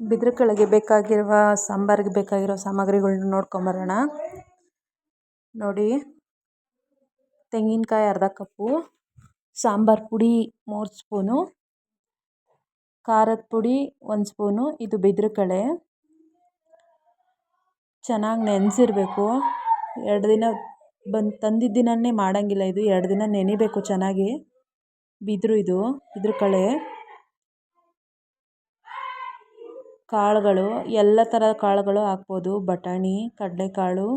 ಬಿದ್ರ ಕಳೆಗೆ ಬೇಕಾಗಿರುವ ಸಾಂಬಾರಿಗೆ ಬೇಕಾಗಿರೋ ಸಾಮಗ್ರಿಗಳನ್ನ ನೋಡ್ಕೊಂಬರೋಣ ನೋಡಿ, ತೆಂಗಿನಕಾಯಿ ಅರ್ಧ ಕಪ್ಪು, ಸಾಂಬಾರು ಪುಡಿ ಮೂರು ಸ್ಪೂನು, ಖಾರದ ಪುಡಿ ಒಂದು ಸ್ಪೂನು, ಇದು ಬಿದ್ರಕಳೆ ಚೆನ್ನಾಗಿ ನೆನೆಸಿರ್ಬೇಕು. ಎರಡು ದಿನ ಬಂದು ತಂದಿದ್ದ ದಿನನೇ ಮಾಡೋಂಗಿಲ್ಲ ಇದು, ಎರಡು ದಿನ ನೆನಿಬೇಕು ಚೆನ್ನಾಗಿ. ಬಿದಿರು ಇದು, ಬಿದ್ರ ಕಳೆ ಕಾಳುಗಳು, ಎಲ್ಲ ಥರದ ಕಾಳುಗಳು ಹಾಕ್ಬೋದು. ಬಟಾಣಿ, ಕಡಲೆಕಾಳು,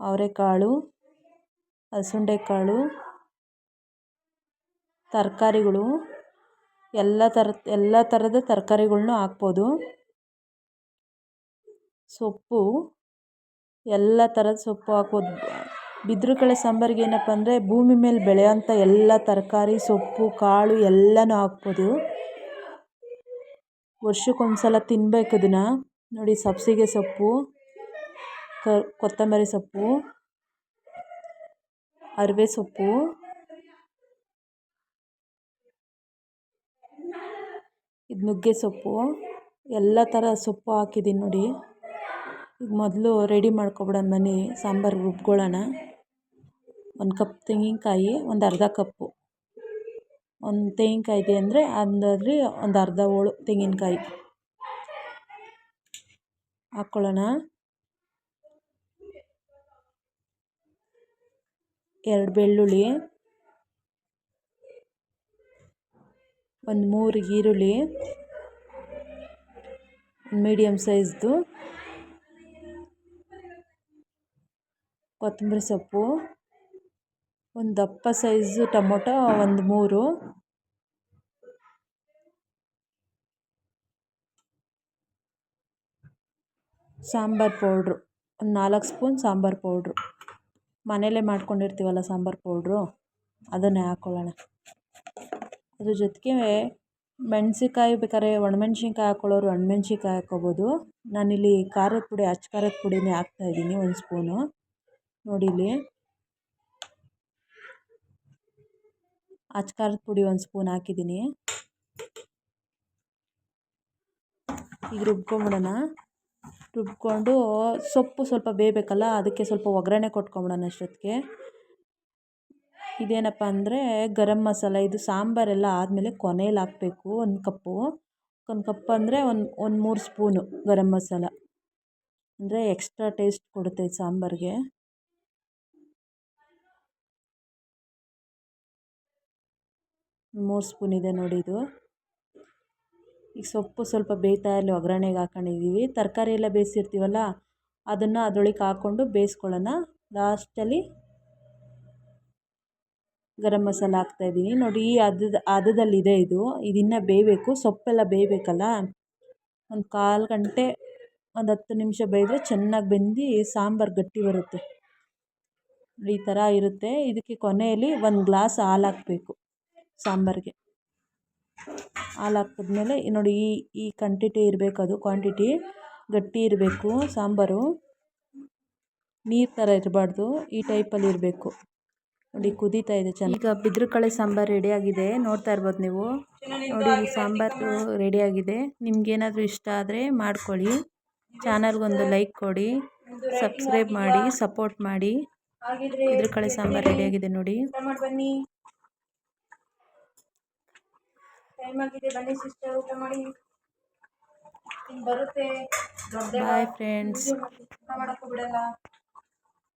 ಅವರೆಕಾಳು ಕಾಳು ತರಕಾರಿಗಳು, ಎಲ್ಲ ಥರದ ಎಲ್ಲ ಥರದ ತರಕಾರಿಗಳನ್ನು ಹಾಕ್ಬೋದು. ಸೊಪ್ಪು, ಎಲ್ಲ ಥರದ ಸೊಪ್ಪು ಹಾಕ್ಬೋದು. ಬಿದಿರುಕಳೆ ಸಾಂಬಾರಿಗೆ ಏನಪ್ಪ ಅಂದರೆ ಭೂಮಿ ಮೇಲೆ ಬೆಳೆಯೋಂಥ ಎಲ್ಲ ತರಕಾರಿ, ಸೊಪ್ಪು, ಕಾಳು ಎಲ್ಲನೂ ಹಾಕ್ಬೋದು. ವರ್ಷಕ್ಕೊಂದು ಸಲ ತಿನ್ಬೇಕು ಅದನ್ನು. ನೋಡಿ, ಸಬ್ಸಿಗೆ ಸೊಪ್ಪು, ಕ, ಕೊತ್ತಂಬರಿ ಸೊಪ್ಪು, ಅರಿವೆ ಸೊಪ್ಪು, ಇದು ನುಗ್ಗೆ ಸೊಪ್ಪು, ಎಲ್ಲ ಥರ ಸೊಪ್ಪು ಹಾಕಿದ್ದೀನಿ ನೋಡಿ. ಈಗ ಮೊದಲು ರೆಡಿ ಮಾಡ್ಕೊಬಿಡೋಣ ಮನೆ ಸಾಂಬಾರು ರುಬ್ಕೊಳ್ಳೋಣ. ಒಂದು ಕಪ್ ತೆಂಗಿನಕಾಯಿ, ಒಂದು ಅರ್ಧ ಕಪ್ಪು. ಒಂದು ತೆಂಗಿನಕಾಯಿ ಇದೆ ಅಂದರೆ ಅಂದಾಜು ಒಂದು ಅರ್ಧ ಹೋಳು ತೆಂಗಿನಕಾಯಿ. ಹಾಕ್ಕೊಳ್ಳೋಣ ಎರಡು ಬೆಳ್ಳುಳ್ಳಿ. ಒಂದು ಮೂರು ಈರುಳ್ಳಿ. ಮೀಡಿಯಮ್ ಸೈಜ್ದು ಕೊತ್ತಂಬರಿ ಸೊಪ್ಪು. ಒಂದು ದಪ್ಪ ಸೈಜು ಟೊಮೊಟೊ, ಒಂದು ಮೂರು. ಸಾಂಬಾರು ಪೌಡ್ರು, ಒಂದು ನಾಲ್ಕು ಸ್ಪೂನ್ ಸಾಂಬಾರು ಪೌಡ್ರು. ಮನೆಯಲ್ಲೇ ಮಾಡ್ಕೊಂಡಿರ್ತೀವಲ್ಲ ಸಾಂಬಾರು ಪೌಡ್ರು, ಅದನ್ನೇ ಹಾಕ್ಕೊಳ್ಳೋಣ ಅದ್ರ ಜೊತೆಗೆ ಮೆಣಸಿನ್ಕಾಯಿ ಬೇಕಾದ್ರೆ ಒಣಮೆಣ್ಸಿನ್ಕಾಯಿ ಹಾಕ್ಕೊಳ್ಳೋರು ಒಣಮೆಣ್ಸಿನ್ಕಾಯಿ ಹಾಕ್ಕೊಬೋದು. ನಾನಿಲ್ಲಿ ಖಾರದ ಪುಡಿ, ಅಚ್ಚ ಖಾರದ ಪುಡಿನೇ ಹಾಕ್ತಾಯಿದ್ದೀನಿ ಒಂದು ಸ್ಪೂನು. ನೋಡಿ ಇಲ್ಲಿ. ಅಚ್ಚ ಖಾರದ ಪುಡಿ ಒಂದು ಸ್ಪೂನ್ ಹಾಕಿದ್ದೀನಿ ಈಗ ರುಬ್ಕೊಂಬಿಡೋಣ. ರುಬ್ಕೊಂಡು ಸೊಪ್ಪು ಸ್ವಲ್ಪ ಬೇಯಬೇಕಲ್ಲ ಅದಕ್ಕೆ ಸ್ವಲ್ಪ ಒಗ್ಗರಣೆ ಕೊಟ್ಕೊಂಬಿಡೋಣ ಅಷ್ಟೊತ್ತಿಗೆ. ಇದೇನಪ್ಪ ಅಂದರೆ ಗರಂ ಮಸಾಲ, ಇದು ಸಾಂಬಾರೆಲ್ಲ ಆದಮೇಲೆ ಕೊನೆಯಲ್ಲಿ ಹಾಕಬೇಕು ಒಂದು ಕಪ್ಪು. ಒಂದು ಕಪ್ ಅಂದರೆ ಒಂದು ಒಂದು ಮೂರು ಸ್ಪೂನು ಗರಂ ಮಸಾಲ. ಅಂದರೆ ಎಕ್ಸ್ಟ್ರಾ ಟೇಸ್ಟ್ ಕೊಡುತ್ತೆ ಸಾಂಬಾರಿಗೆ. ಮೂರು ಸ್ಪೂನ್ ಇದೆ ನೋಡಿ ಇದು. ಈಗ ಸೊಪ್ಪು ಸ್ವಲ್ಪ ಬೇಯ್ತಾ ಇರಲಿ, ಒಗ್ಗರಣೆಗೆ ಹಾಕೊಂಡಿದ್ದೀವಿ. ತರಕಾರಿ ಎಲ್ಲ ಬೇಯಿಸಿರ್ತೀವಲ್ಲ, ಅದನ್ನು ಅದರೊಳಗೆ ಹಾಕ್ಕೊಂಡು ಬೇಯಿಸ್ಕೊಳ್ಳೋಣ. ಲಾಸ್ಟಲ್ಲಿ ಗರಂ ಮಸಾಲ ಹಾಕ್ತಾಯಿದ್ದೀನಿ ನೋಡಿ ಈ ಅದ ಹದದಲ್ಲಿದೆ ಇದು. ಇದಿನ್ನೂ ಬೇಯಬೇಕು. ಸೊಪ್ಪೆಲ್ಲ ಬೇಯಬೇಕಲ್ಲ. ಒಂದು ಕಾಲು ಗಂಟೆ, ಒಂದು ಹತ್ತು ನಿಮಿಷ ಬೇಯಿದ್ರೆ ಚೆನ್ನಾಗಿ ಬೆಂದು ಸಾಂಬಾರು ಗಟ್ಟಿ ಬರುತ್ತೆ. ಈ ಥರ ಇರುತ್ತೆ. ಇದಕ್ಕೆ ಕೊನೆಯಲ್ಲಿ ಒಂದು ಗ್ಲಾಸ್ ಹಾಲು ಹಾಕಬೇಕು. ಸಾಂಬಾರಿಗೆ. ಹಾಲು ಹಾಕಿದ್ಮೇಲೆ ನೋಡಿ ಈ ಈ ಕ್ವಾಂಟಿಟಿ ಇರಬೇಕು ಅದು. ಕ್ವಾಂಟಿಟಿ ಗಟ್ಟಿ ಇರಬೇಕು, ಸಾಂಬಾರು. ನೀರು ಥರ ಇರಬಾರ್ದು, ಈ ಟೈಪಲ್ಲಿ ಇರಬೇಕು. ನೋಡಿ ಕುದೀತಾ ಇದೆ ಚೆನ್ನಾಗಿ. ಈಗ ಬಿದ್ರಕಳೆ ಸಾಂಬಾರು ರೆಡಿಯಾಗಿದೆ ನೋಡ್ತಾ ಇರ್ಬೋದು ನೀವು. ನೋಡಿ ಸಾಂಬಾರು ರೆಡಿಯಾಗಿದೆ ನಿಮ್ಗೇನಾದರೂ ಇಷ್ಟ ಆದರೆ ಮಾಡ್ಕೊಳ್ಳಿ. ಚಾನಲ್ಗೊಂದು ಲೈಕ್ ಕೊಡಿ ಸಬ್ಸ್ಕ್ರೈಬ್ ಮಾಡಿ ಸಪೋರ್ಟ್ ಮಾಡಿ. ಬಿದ್ರಕಳೆ ಸಾಂಬಾರು ರೆಡಿಯಾಗಿದೆ ನೋಡಿ. ಬನ್ನಿ ಟೈಮ್ ಆಗಿದೆ ಬನ್ನಿ ಸಿಸ್ಟರ್ ಊಟ ಮಾಡಿ ಬರುತ್ತೆ ಬಾಯ್ ಫ್ರೆಂಡ್ಸ್ ಊಟ ಮಾಡೋಕ್ಕೂ ಬಿಡಲ್ಲ